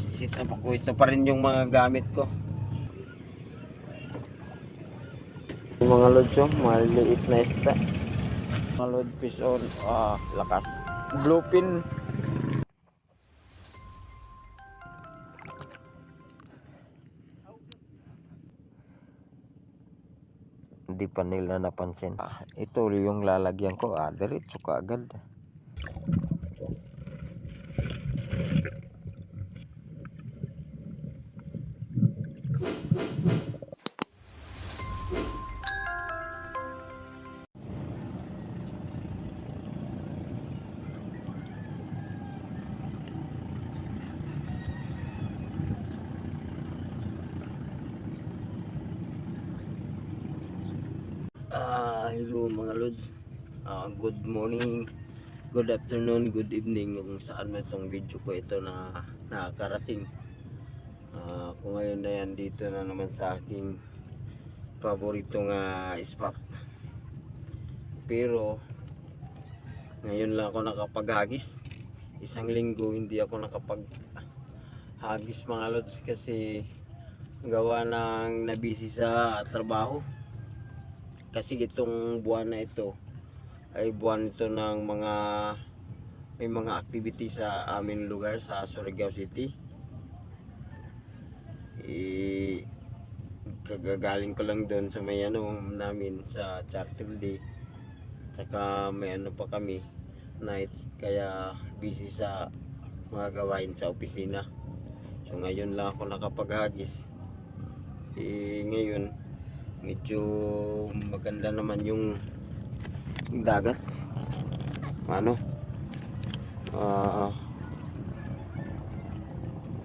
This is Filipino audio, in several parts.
nagsisit up ako. Ito pa rin yung mga gamit ko. Yung mga lods yung maliit na isda. Mga load fish on. Ah, lakas. Bluefin. Hindi pa nila napansin. Ah, ito yung lalagyan ko. Ah, diretso ka agad. Hello mga lods. Ah, good morning, good afternoon, good evening kung saan man itong video ko ito na nakakarating. Ah, kung ngayon na yan dito na naman sa aking paboritong ah, spot. Pero ngayon lang ako nakapaghagis. Isang linggo hindi ako nakapag hagis mga lods kasi gawa ng nabisi sa trabaho kasi itong buwan na ito ay buwan ito ng mga may mga activity sa aming lugar sa Surigao City. Eh kagagaling ko lang doon sa may ano namin sa charter day. Tsaka may ano pa kami nights. Kaya busy sa mga gawain sa opisina. So ngayon lang ako nakapaghagis eh ngayon medyo maganda naman yung dagat. Ano? Ah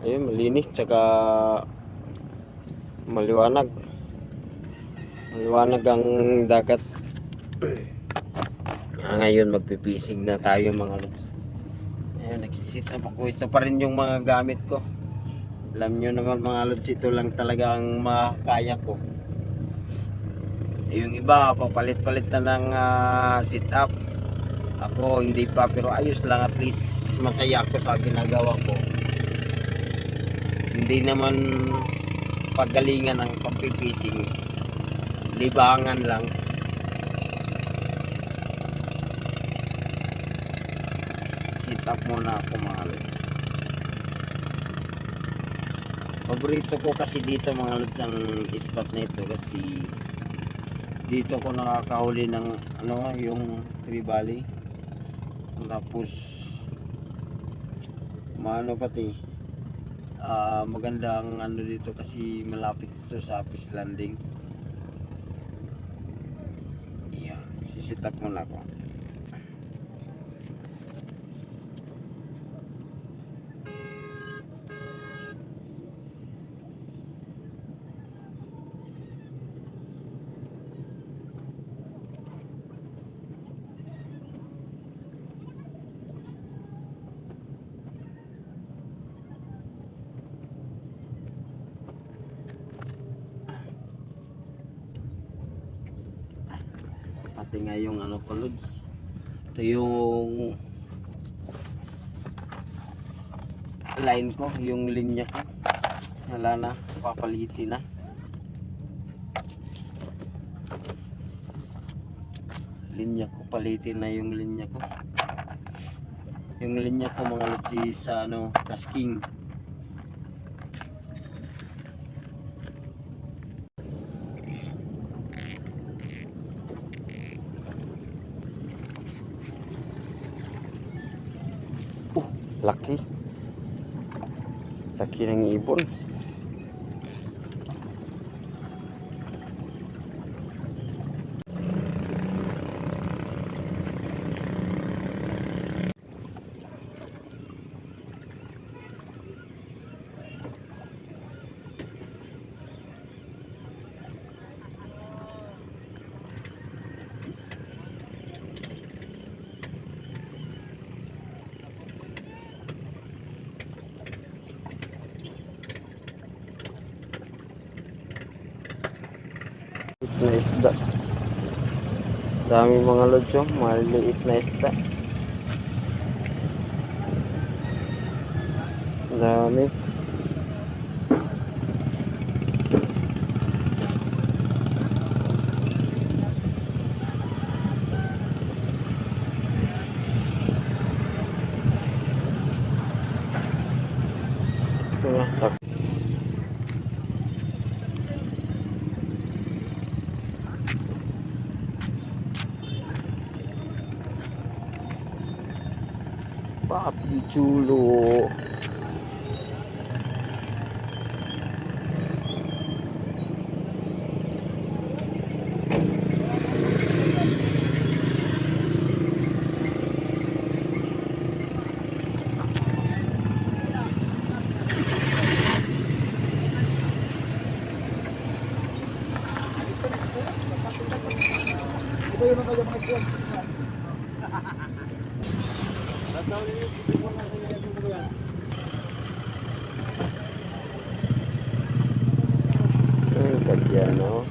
ayun malinis tsaka maliwanag. Maliwanag ang dagat. Ah, ngayon magpipising na tayo mga lods. Ayun nagsisit up ako ito pa rin yung mga gamit ko. Alam nyo naman mga lods ito lang talaga ang makakaya ko yung iba papalit-palit na ng ah, sit up ako hindi pa pero ayos lang at least masaya ako sa ginagawa ko. Hindi naman pagalingan ng pagpipising. Libangan lang. Sit up muna ako lods. Paborito ko kasi dito mga lods ang spot na ito kasi dito ko nakakahuli ng ano yung tribali tapos maano pati ah magandang ano dito kasi malapit ito sa fish landing. Yeah sisitap muna ako pati nga yung ano ko lods? Ito yung line ko yung linya ko. Wala na papalitin na. Linya ko palitin na yung linya ko. Yung linya ko mga lods is sa ano tasking Oh, laki. Laki ng ibon. na isda. Dami mga lods oh. yung maliit na isda. Dami. Terima kasih. Abdi culu Ha ha ha. Ang gagyan, no?